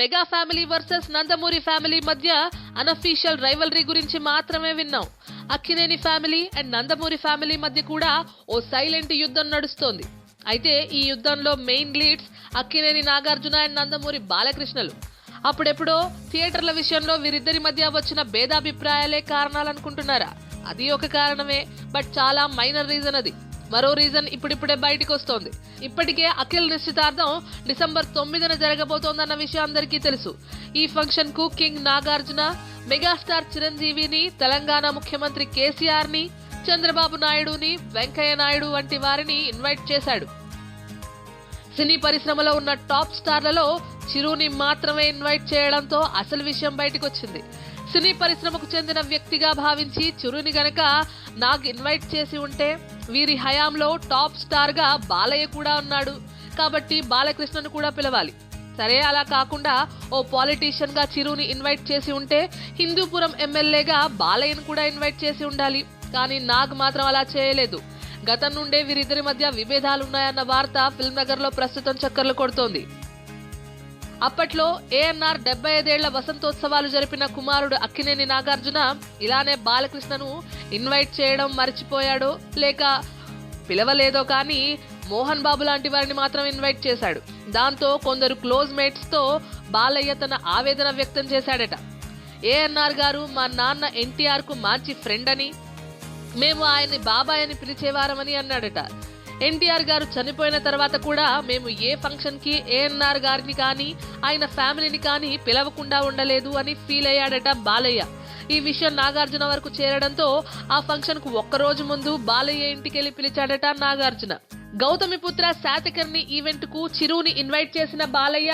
Mega family versus Nandamuri family మధ్య unofficial rivalry గురించి మాత్రమే విన్నాం. Akkineni family and Nandamuri family మధ్య కూడా ఓ సైలెంట్ యుద్ధం నడుస్తోంది. అయితే ఈ యుద్ధంలో main leads Akkineni Nagarjuna and Nandamuri బాలకృష్ణలు. అప్పుడెప్పుడో థియేటర్ల విషయంలో వీరిద్దరి మధ్య వచ్చిన భేదాభిప్రాయాలే కారణాలనుకుంటున్నారా? అది ఒక కారణమే బట్ చాలా మైనర్ రీజన్ అది. మరో రీజన్ ఇప్పుడిప్పుడే బయటకు వస్తోంది. ఇప్పటికే అఖిల్ నిశ్చితార్థం డిసెంబర్ తొమ్మిదిన జరగబోతోందన్న విషయం అందరికీ తెలుసు. ఈ ఫంక్షన్కు కింగ్ నాగార్జున మెగాస్టార్ చిరంజీవిని తెలంగాణ ముఖ్యమంత్రి కేసీఆర్ని చంద్రబాబు నాయుడుని వెంకయ్య నాయుడు వంటి వారిని ఇన్వైట్ చేశాడు. సినీ పరిశ్రమలో ఉన్న టాప్ స్టార్లలో చిరుని మాత్రమే ఇన్వైట్ చేయడంతో అసలు విషయం బయటకు వచ్చింది సినీ పరిశ్రమకు చెందిన వ్యక్తిగా భావించి చిరుని గనక నాకు ఇన్వైట్ చేసి ఉంటే వీరి హయాంలో టాప్ స్టార్గా బాలయ్య కూడా ఉన్నాడు. కాబట్టి బాలకృష్ణను కూడా పిలవాలి. సరే అలా కాకుండా ఓ పాలిటీషియన్గా చిరుని ఇన్వైట్ చేసి ఉంటే హిందూపురం ఎమ్మెల్యేగా బాలయ్యను కూడా ఇన్వైట్ చేసి ఉండాలి. కానీ నాగ్ మాత్రం అలా చేయలేదు. గతం నుండే వీరిద్దరి మధ్య విభేదాలున్నాయన్న వార్త ఫిల్మ్ నగర్లో ప్రస్తుతం చక్కర్లు కొడుతోంది. అప్పట్లో ఏఎన్ఆర్ డెబ్బై ఐదేళ్ళ వసంతోత్సవాలు జరిపిన కుమారుడు అక్కినేని నాగార్జున ఇలానే బాలకృష్ణను ఇన్వైట్ చేయడం మర్చిపోయాడో లేక పిలవలేదో కానీ మోహన్ బాబు లాంటి వారిని మాత్రం ఇన్వైట్ చేశాడు. దాంతో కొందరు క్లోజ్ మేట్స్తో బాలయ్య తన ఆవేదన వ్యక్తం చేశాడట. ఏఎన్ఆర్ గారు మా నాన్న ఎన్టీఆర్కు మంచి ఫ్రెండ్ అని మేము ఆయన్ని బాబాయ్ అని పిలిచేవారమని అన్నాడట. ఎన్టీఆర్ గారు చనిపోయిన తర్వాత కూడా మేము ఏ ఫంక్షన్కి ఏఎన్ఆర్ గారిని కానీ ఆయన ఫ్యామిలీని కానీ పిలవకుండా ఉండలేదు అని ఫీల్ అయ్యాడట బాలయ్య. ఈ విషయం నాగార్జున వరకు చేరడంతో ఆ ఫంక్షన్కు ఒక్కరోజు ముందు బాలయ్య ఇంటికెళ్ళి పిలిచాడట నాగార్జున. గౌతమిపుత్ర శాతకర్ణి ఈవెంట్కు చిరుని ఇన్వైట్ చేసిన బాలయ్య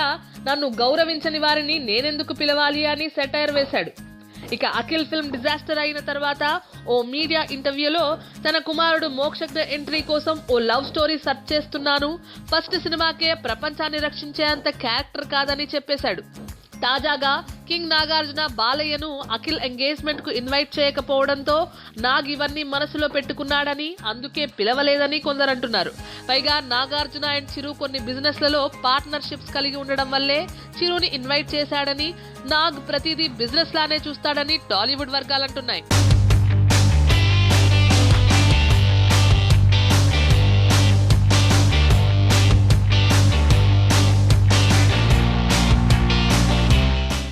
నన్ను గౌరవించని వారిని నేనెందుకు పిలవాలి అని సెటైర్ వేశాడు. ఇక అఖిల్ ఫిల్మ్ డిజాస్టర్ అయిన తర్వాత ఓ మీడియా ఇంటర్వ్యూలో తన కుమారుడు మోక్షజ్ఞ ఎంట్రీ కోసం ఓ లవ్ స్టోరీ సెర్చ్ చేస్తున్నాను. ఫస్ట్ సినిమాకే ప్రపంచాన్ని రక్షించేంత క్యారెక్టర్ కాదని చెప్పేశాడు. తాజాగా కింగ్ నాగార్జున బాలయ్యను అఖిల్ ఎంగేజ్మెంట్కు ఇన్వైట్ చేయకపోవడంతో నాగ్ ఇవన్నీ మనసులో పెట్టుకున్నాడని అందుకే పిలవలేదని కొందరు అంటున్నారు పైగా నాగార్జున అండ్ చిరు కొన్ని బిజినెస్లలో పార్ట్నర్షిప్స్ కలిగి ఉండడం వల్లే చిరుని ఇన్వైట్ చేశాడని నాగ్ ప్రతిదీ బిజినెస్ లానే చూస్తాడని టాలీవుడ్ వర్గాలంటున్నాయి.